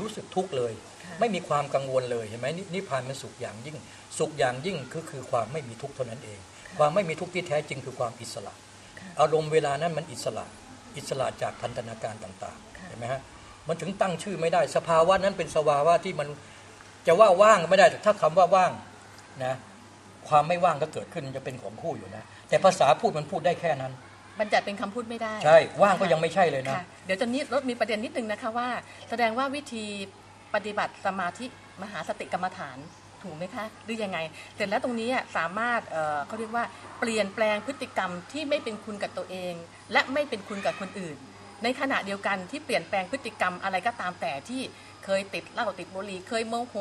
รู้สึกทุกข์เลยค่ะไม่มีความกังวลเลยเห็นไหมนินิพพานมันสุขอย่างยิ่ง สุขอย่างยิ่งคือคือความไม่มีทุกข์เท่านั้นเอง ความไม่มีทุกข์ที่แท้จริงคือความอิสระค่ะอารมณ์เวลานั้นมันอิสระ อิสระจากพันธนาการต่างค่ะๆเห็นไหมฮะมันถึงตั้งชื่อไม่ได้สภาวะนั้นเป็นสภาวะที่มันจะว่าว่างก็ไม่ได้แต่ถ้าคำว่าว่างนะความไม่ว่างก็เกิดขึ้นมันจะเป็นของคู่อยู่นะ แต่ภาษาพูดมันพูดได้แค่นั้น บัญญัติเป็นคำพูดไม่ได้ใช่ว่างก็ยังไม่ใช่เลยนะ ค่ะเดี๋ยวตอนนี้รถมีประเด็นนิดนึงนะคะว่า แสดงว่าวิธีปฏิบัติสมาธิมหาสติกรรมฐานถูกไหมคะหรือยังไง เสร็จแล้วตรงนี้อะสามารถเอ่อเขาเรียกว่าเปลี่ยนแปลงพฤติกรรมที่ไม่เป็นคุณกับตัวเอง และไม่เป็นคุณกับคนอื่น ในขณะเดียวกันที่เปลี่ยนแปลงพฤติกรรมอะไรก็ตามแต่ที่เคยติดเหล้าติดบุหรี่เคยโมโห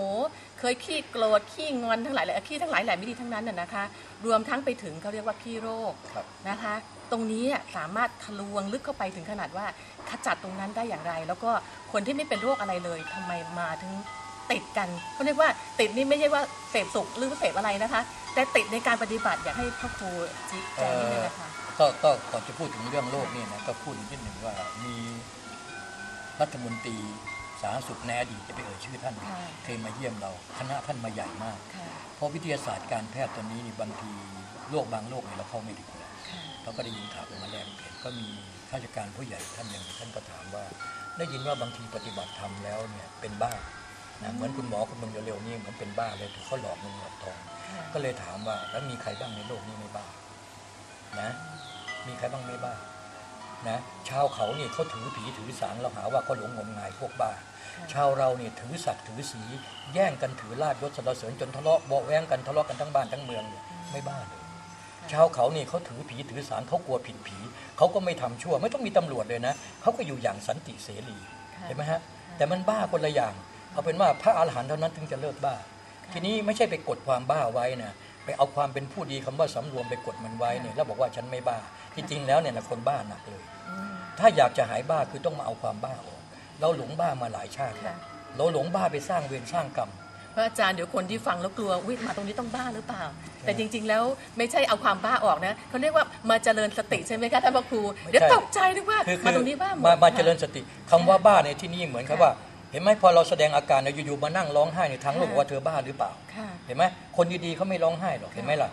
เคยขี้โกรธขี้งอนทั้งหลายแหละขี้ทั้งหลายแหละไม่ดีทั้งนั้นน่ะนะคะ รวมทั้งไปถึงเขาเรียกว่าขี้โรคครับ นะคะ ตรงนี้อะสามารถทะลวงลึกเข้าไปถึงขนาดว่าขจัดตรงนั้นได้อย่างไร แล้วก็คนที่ไม่เป็นโรคอะไรเลยทำไมมาถึงติดกันเขาเรียกว่าติดนี่ไม่ใช่ว่าเสพสุขหรือเสพอะไรนะคะ แต่ติดในการปฏิบัติอยากให้พ่อครูชี้แจงนิดนึงนะคะก็ก็ก่อนจะพูดถึงเรื่องโลกเนี่ยนะก็พูดอีกนิดหนึ่งว่ามีรัฐมนตรีสาธารณสุขในอดีตจะไปเอ่ยชื่อท่านค่ะเคยมาเยี่ยมเราคณะท่านมาใหญ่มากค่ะเพราะวิทยาศาสตร์การแพทย์ตอนนี้นี่บางทีโรคบางโรคเนี่ยเราเข้าไม่ถึงแล้วค่ะ เราก็ได้ยินข่าวมาแลกเปลี่ยนก็มีข้าราชการผู้ใหญ่ท่านหนึ่งท่านก็ถามว่า ได้ยินว่าบางทีปฏิบัติธรรมแล้วเนี่ยเป็นบ้านะเหมือนคุณหมอคนเมืองเร็วๆนี่เหมันเป็นบ้าเลยถูกเขาหลอกเงินหลอกทอง ก็เลยถามว่าแล้วมีใครบ้างในโลกนี้ไม่บ้านะ มีใครบ้างไม่บ้านะชาวเขานี่เขาถือผีถือสางเราหาว่าเขาหลงงมงายพวกบ้า ชาวเราเนี่ยถือสัตว์ถือสี แย่งกันถือลาดยศสรรเสริญจนทะเลาะเบาแวงกันทะเลาะกันทั้งบ้านทั้งเมืองเนี่ยไม่บ้าเลย ชาวเขานี่เขาถือผีถือสางเขากลัวผิดผีเขาก็ไม่ทำชั่ว ไม่ต้องมีตำรวจเลยนะเขาก็อยู่อย่างสันติเสรีค่ะเห็นไหมฮะแต่มันบ้าคนละอย่าง เอาเป็นว่าพระอาหารหันต์เท่านั้นถึงจะเลิกบ้า ทีนี้ไม่ใช่ไปกดความบ้าไว้นะไปเอาความเป็นผู้ดีคำว่าสำรวมไปกดมันไว้เนี่ยแล้วบอกว่าฉันไม่บ้าที่จริงแล้วเนี่ยนะคนบ้าหนักเลยอืมถ้าอยากจะหายบ้าคือต้องมาเอาความบ้าออกเราหลงบ้ามาหลายชาติแล้วค่ะเราหลงบ้าไปสร้างเวรสร้างกรรมเพราะอาจารย์เดี๋ยวคนที่ฟังแล้วกลัววิมาตรงนี้ต้องบ้าหรือเปล่า แต่จริง ๆ แล้วไม่ใช่เอาความบ้าออกนะเขาเรียกว่ามาเจริญสติใช่ไหมคะท่านพระครูไม่ใช่เดี๋ยวตกใจนึกว่าคือมาตรงนี้บ้าหดมามาค่ะเจริญสติคำว่าบ้าในที่นี่เหมือนกับว่าเห็นไหมพอเราแสดงอาการเนี่ยอยู่ๆมานั่งร้องไห้ในยทางโลกค่ะบอกว่าเธอบ้าหรือเปล่าค่ะเห็นไหมคนดีๆเขาไม่ร้องไห้หรอกค่ะเห็นไหมล่ะ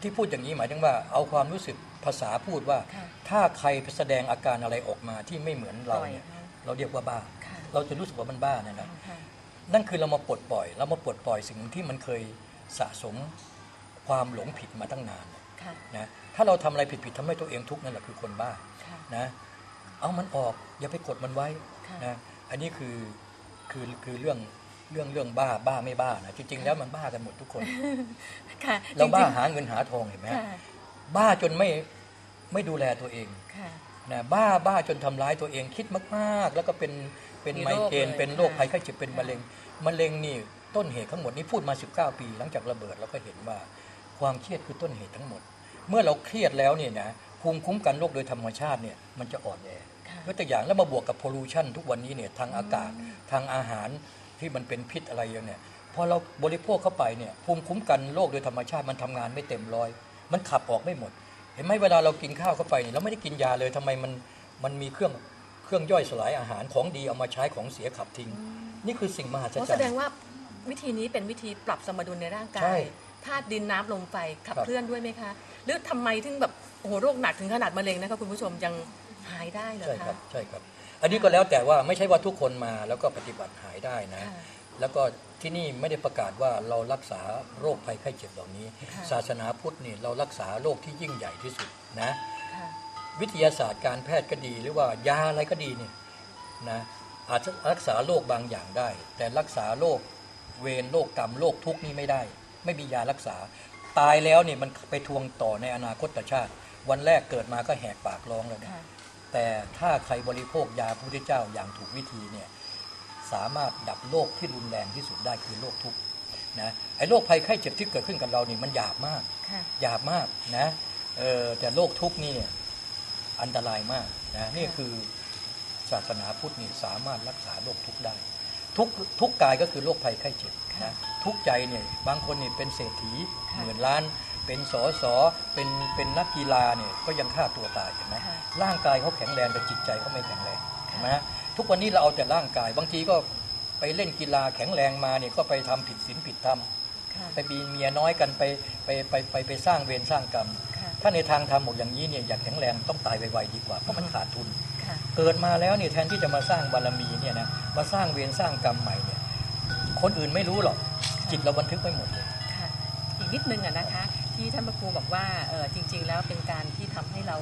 ที่พูดอย่างนี้หมายถึงว่าเอาความรู้สึกภาษาพูดว่าค่ะถ้าใครแสดงอาการอะไรออกมาที่ไม่เหมือนเราเนี่ยปล่อยเราเรียกว่าบ้าค่ะเราจะรู้สึกว่ามันบ้าเนี่ยนะค่ะ นั่นคือเรามาปลดปล่อย เรามาปลดปล่อยสิ่งที่มันเคยสะสมความหลงผิดมาตั้งนานค่ะนะถ้าเราทำอะไรผิดๆทำให้ตัวเองทุกข์นั่นแหละคือคนบ้าค่ะนะเอามันออกอย่าไปกดมันไว้ค่ะนะอันนี้คือคือคือเรื่องเรื่องเรื่องบ้าบ้าไม่บ้านะจริงๆแล้วมันบ้ากันหมดทุกคนค่ะเราบ้าจงๆหาเงินหาทองเห็นไหมค่ะบ้าจนไม่ไม่ดูแลตัวเองค่ะ นะบ้าบ้าจนทำร้ายตัวเองคิดมากๆ แล้วก็เป็นเป็นมีไมโรคเกรนเลยเป็นโรคค่ะภัยไข้เจ็บเป็นค่ะมะเร็งมะเร็งนี่ต้นเหตุทั้งหมดนี่พูดมา 19 ปี หลังจากระเบิดเราก็เห็นว่าความเครียดคือต้นเหตุทั้งหมด เมื่อเราเครียดแล้วเนี่ยนะภูมิคุ้มกันโรคโดยธรรมชาติเนี่ยมันจะอ่อนแอค่ะยกตัวอย่างแล้วมาบวกกับพ o ลูชันทุกวันนี้เนี่ยทางอากาศทางอาหารที่มันเป็นพิษอะไรอย่างเนี่ยพอเราบริโภคเข้าไปเนี่ยภูมิคุ้มกันโรคโดยธรรมชาติมันทำงานไม่เต็มร้อย มันขับออกไม่หมดเห็นไหมเวลาเรากินข้าวเข้าไปเนี่ยเราไม่ได้กินยาเลยทำไมมันมันมีเครื่องเครื่องย่อยสลายอาหารของดีเอามาใช้ของเสียขับทิ้ง นี่คือสิ่งมหัศเพราะจรแสรดงย์ว่าวิธีนี้เป็นวิธีปรับสมดุลในร่างกาใช่ยธาตุดินน้ำลมไฟขับครับเคลื่อนด้วยไหมคะ หรือทำไมถึงแบบโอ้โหโรคหนักถึงขนาดมะเร็งนะคะคุณผู้ชมยังหายได้เหรอใช่ครัคะบใช่ครับ อันนี้ก็แล้วแต่ว่าไม่ใช่ว่าทุกคนมาแล้วก็ปฏิบัติหายได้นะค่ะ แล้วก็ที่นี่ไม่ได้ประกาศว่าเรารักษาโรคภัยไข้เจ็บเหล่านี้ค่ะศาสนาพุทธนี่เรารักษาโรคที่ยิ่งใหญ่ที่สุดนะค่ะวิทยาศาสตร์การแพทย์ก็ดีหรือว่ายาอะไรก็ดีเนี่ยนะอาจจะรักษาโรคบางอย่างได้ แต่รักษาโรคเวรโรคกรรมโรคทุกข์นี่ไม่ได้ ไม่มียารักษา ตายแล้วเนี่ยมันไปทวงต่อในอนาคตชาติ วันแรกเกิดมาก็แหกปากร้องแล้วนะค่ะแต่ถ้าใครบริโภคยาพระพุทธเจ้าอย่างถูกวิธีเนี่ย สามารถดับโรคที่รุนแรงที่สุดได้คือโรคทุกข์นะไอ้โรคภัยไข้เจ็บที่เกิดขึ้นกับเรานี่มันหยาบมากค่ะหยาบมากนะเออแต่โรคทุกข์นี่อันตรายมากนะนี่คือศาสนาพุทธนี่สามารถรักษาโรคทุกข์ได้ ทุกทุกกายก็คือโรคภัยไข้เจ็บค่ะนะทุกใจเนี่ยบางคนนี่เป็นเศรษฐีค่ะหมื่นล้าน เป็นสอสอเป็นเป็นนักกีฬาเนี่ยก็ยังฆ่าตัวตายเห็นไหมค่ะร่างกายเขาแข็งแรงแต่จิตใจเขาไม่แข็งแรงเห็นไหมฮะ ทุกวันนี้เราเอาแต่ร่างกาย บางทีก็ไปเล่นกีฬาแข็งแรงมาเนี่ยก็ไปทำผิดศีลผิดธรรมค่ะไปมีเมียน้อยกันไปไปไปไปไปสร้างเวรสร้างกรรมค่ะถ้าในทางธรรมบอกอย่างนี้เนี่ยอยากแข็งแรงต้องตายไวๆดีกว่าเพราะมันขาดทุนค่ะเกิดมาแล้วเนี่ยแทนที่จะมาสร้างบารมีเนี่ยนะมาสร้างเวรสร้างกรรมใหม่เนี่ยคนอื่นไม่รู้หรอกจิตเราบันทึกไว้หมดเลยค่ะอีกนิดนึงอะนะคะ ที่ท่านพระครูบอกว่าเออจริง ๆ แล้วเป็นการที่ทำให้เรา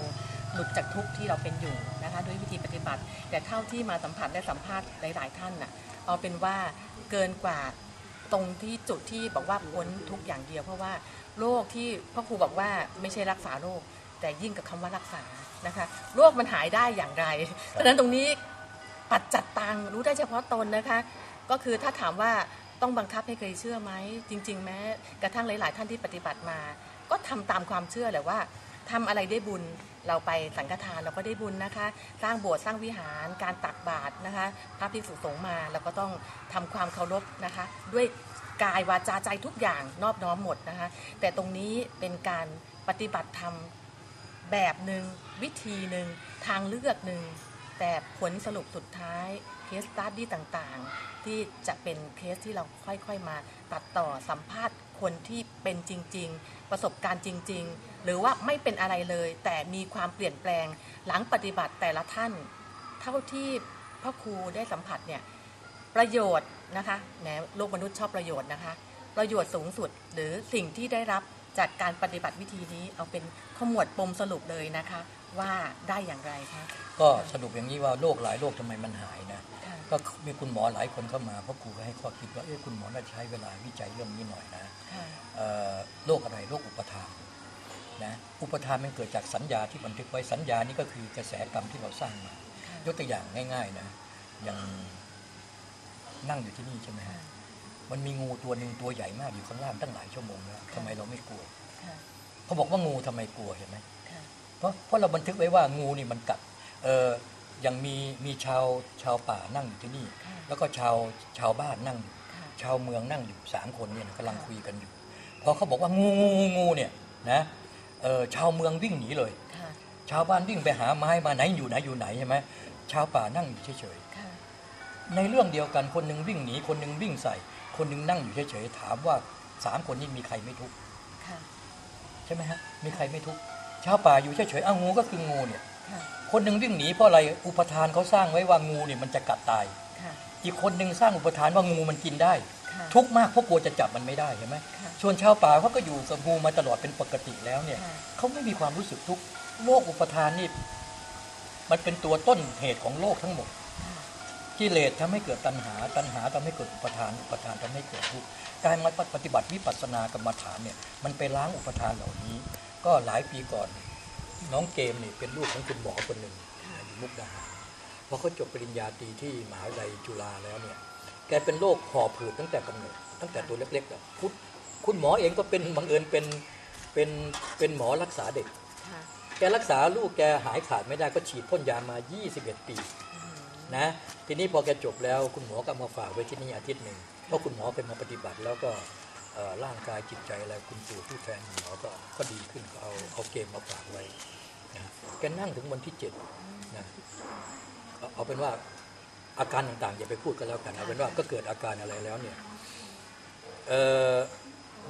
หลุดจากทุกข์ที่เราเป็นอยู่นะคะด้วยวิธีปฏิบัติ แต่เท่าที่มาสัมผัสและสัมภาษณ์หลาย ๆ ท่านน่ะเอาเป็นว่าเกินกว่าตรงที่จุดที่บอกว่าพ้นทุกอย่างเดียว เพราะว่าโรคที่พระครูบอกว่าไม่ใช่รักษาโรค แต่ยิ่งกับคำว่ารักษานะคะโรคมันหายได้อย่างไรเพราะฉะนั้นตรงนี้ปัจจัดตังรู้ได้เฉพาะตนนะคะ ก็คือถ้าถามว่าต้องบังคับให้เคยเชื่อไหมจริง ๆ แม้กระทั่งหลาย ๆ ท่านที่ปฏิบัติมา ก็ทำตามความเชื่อแหละว่า ทำอะไรได้บุญเราไปสังฆทานเราก็ได้บุญนะคะ สร้างโบสถ์สร้างวิหารการตักบาตรนะคะพระภิกษุสงฆ์มาเราก็ต้องทำความเคารพนะคะ ด้วยกายวาจาใจทุกอย่างนอบน้อมหมดนะคะ แต่ตรงนี้เป็นการปฏิบัติธรรมแบบหนึ่งวิธีหนึ่งทางเลือกหนึ่งแต่ผลสรุปสุดท้ายเคสตัดดี้ต่างๆ ที่จะเป็นเคสที่เราค่อยๆมาตัดต่อสัมภาษณ์ คนที่เป็นจริง ๆ ประสบการณ์จริง ๆ หรือว่าไม่เป็นอะไรเลย แต่มีความเปลี่ยนแปลงหลังปฏิบัติแต่ละท่าน เท่าที่พ่อครูได้สัมผัสเนี่ยประโยชน์นะคะแหมโลกมนุษย์ชอบประโยชน์นะคะ ประโยชน์สูงสุดหรือสิ่งที่ได้รับ จากการปฏิบัติวิธีนี้เอาเป็นขมวดปมสรุปเลยนะคะ ว่าได้อย่างไรคะก็สรุปอย่างนี้ว่าโรคหลายโรคทำไมมันหายนะค่ะก็มีคุณหมอหลายคนเข้ามาเพราะครูก็ให้ข้อคิดว่าเอ้คุณหมอน่าจะใช้เวลาวิจัยเรื่องนี้หน่อยนะค่ะเอ่อโรคอะไรโรคอุปทานนะอุปทานมันเกิดจากสัญญาที่บันทึกไว้สัญญานี่ก็คือกระแสกรรมที่เราสร้างมายกตัวอย่างง่าย ๆนะอย่างนั่งอยู่ที่นี่ใช่ไหมฮะ มันมีงูตัวหนึ่งตัวใหญ่มากอยู่ข้างล่างตั้งหลายชั่วโมงแล้วทำไมเราไม่กลัวค่ะเขาบอกว่างูทำไมกลัวเห็นไหมค่ะเพราะเพราะเราบันทึกไว้ว่างูนี่มันกัดเอออย่างมีมีชาวชาวป่านั่งอยู่ที่นี่ค่ะแล้วก็ชาวชาวบ้านนั่งอยู่ค่ะชาวเมืองนั่งอยู่สามคนเนี่ยนะกำลังคุยกันอยู่พอเขาบอกว่างูงูงูงูเนี่ยนะเออชาวเมืองวิ่งหนีเลยค่ะชาวบ้านวิ่งไปหาไม้มาไหนอยู่ไหนอยู่ไหนใช่ไหมชาวป่านั่งอยู่เฉยค่ะๆในเรื่องเดียวกันคนหนึ่งวิ่งหนีคนหนึ่งวิ่งใส่ คนหนึ่งนั่งอยู่เฉยๆถามว่าสามคนนี้มีใครไม่ทุกข์ค่ะใช่ไหมฮะมีใครไม่ทุกข์ชาวป่าอยู่เฉยๆอ้าวงูก็คืองูเนี่ยค่ะคนหนึ่งวิ่งหนีเพราะอะไรอุปทานเขาสร้างไว้ว่างูเนี่ยมันจะกัดตายค่ะอีกคนหนึ่งสร้างอุปทานว่างูมันกินได้ค่ะทุกข์มากเพราะกลัวจะจับมันไม่ได้เห็นไหมค่ะส่วนชาวป่าเขาก็อยู่กับงูมาตลอดเป็นปกติแล้วเนี่ยค่ะเขาไม่มีความรู้สึกทุกข์โลกอุปทานนี่มันเป็นตัวต้นเหตุของโลกทั้งหมดค่ะ กิเลสทำให้เกิดตัณหา ตัณหาทำให้เกิดอุปทาน อุปทานทำให้เกิดทุกข์การมาปฏิบัติวิปัสสนากรรมฐานเนี่ยมันไปล้างอุปทานเหล่านี้ ก็หลายปีก่อน น้องเกมนี่เป็นลูกของคุณหมอคนหนึ่งอยู่มุกดาหารพอเขาจบปริญญาตรีที่มหาวิทยาลัยจุฬาแล้วเนี่ยแกเป็นโรคหอบผืดตั้งแต่กำเนิดตั้งแต่ตัวเล็กๆอะคุณคุณหมอเองก็เป็นบังเอิญเป็นเป็นเป็นหมอรักษาเด็กค่ะแกรักษาลูกแกหายขาดไม่ได้ก็ฉีดพ่นยามา 21 ปีอืม นะทีนี้พอแกจบแล้วคุณหมอก็มาฝากไว้ที่นี่อาทิตย์หนึ่งเพราะคุณหมอเคยมาปฏิบัติแล้วก็เอ่อร่างกายจิตใจอะไรคุณปู่ผู้แทนหมอก็ก็ดีขึ้นก็เอาเอาเกมมาฝากไว้นะแกนั่งถึงวันที่เจ็ดนะเอาเอาเป็นว่าอาการต่างๆอย่าไปพูดกันแล้วกันเอาเป็นว่าก็เกิดอาการอะไรแล้วเนี่ยเอ่อ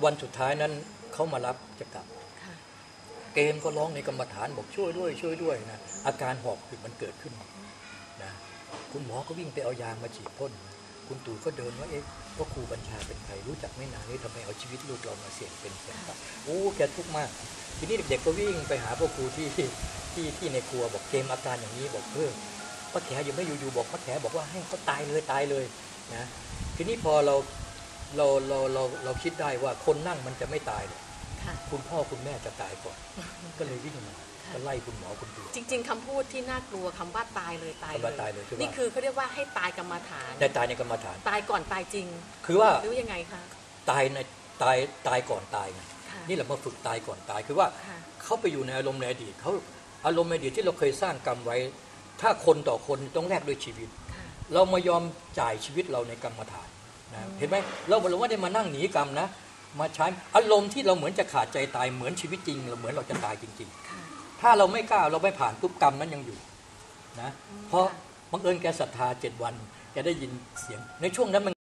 วันสุดท้ายนั้นเขามารับจะกลับค่ะเกมก็ร้องในกรรมฐานบอกช่วยด้วย ช่วยด้วยนะอาการหอบหืดมันเกิดขึ้นนะ คุณหมอก็วิ่งไปเอายางมาฉีดพ่น คุณตู่ก็เดินว่าเอ๊ะพ่อครูบัญชาเป็นใครรู้จักไม่นานนี่ทำไมเอาชีวิตลูกเรามาเสี่ยงเป็นเสี่ยงตายโอ้แกทุกข์มาก ทีนี้เด็กๆก็วิ่งไปหาพ่อครูที่ที่ที่ในครัวบอกเกมอาการอย่างนี้บอกเพิ่มป้าแขอยู่ไม่อยู่ๆบอกป้าแขบอกว่าให้เขาตายเลยตายเลยนะทีนี้พอเราเราเราเราเราคิดได้ว่าคนนั่งมันจะไม่ตายหรอกค่ะคุณพ่อคุณแม่จะตายก่อน ก็เลยวิ่งมาค่ะ ก็ไล่คุณหมอคุณดู จริง ๆคำพูดที่น่ากลัวคำว่าตายเลยตายคำว่าตายเลยคือว่านี่ นี่คือเขาเรียกว่าให้ตายกรรมฐาน ได้ตายในกรรมฐาน ตายก่อนตายจริง คือว่าหรือยังไงคะตายในตายตายก่อนตายไงค่ะนี่แหละมาฝึกตายก่อนตายคือว่าค่ะ เขาไปอยู่ในอารมณ์ในอดีตเขาอารมณ์ในอดีตที่เราเคยสร้างกรรมไว้ ถ้าคนต่อคนต้องแลกด้วยชีวิต ค่ะ เรามายอมจ่ายชีวิตเราในกรรมฐานนะอืมเห็นไหมเราเราไม่ได้มานั่งหนีกรรมนะ มาใช้อารมณ์ที่เราเหมือนจะขาดใจตายเหมือนชีวิตจริงเราเหมือนเราจะตายจริงๆค่ะ ถ้าเราไม่กล้าเราไม่ผ่านปุ๊บกรรมนั้นยังอยู่นะเพราะบังเอิญแกศรัทธาเจ็ดวันแกได้ยินเสียงในช่วงนั้นมัน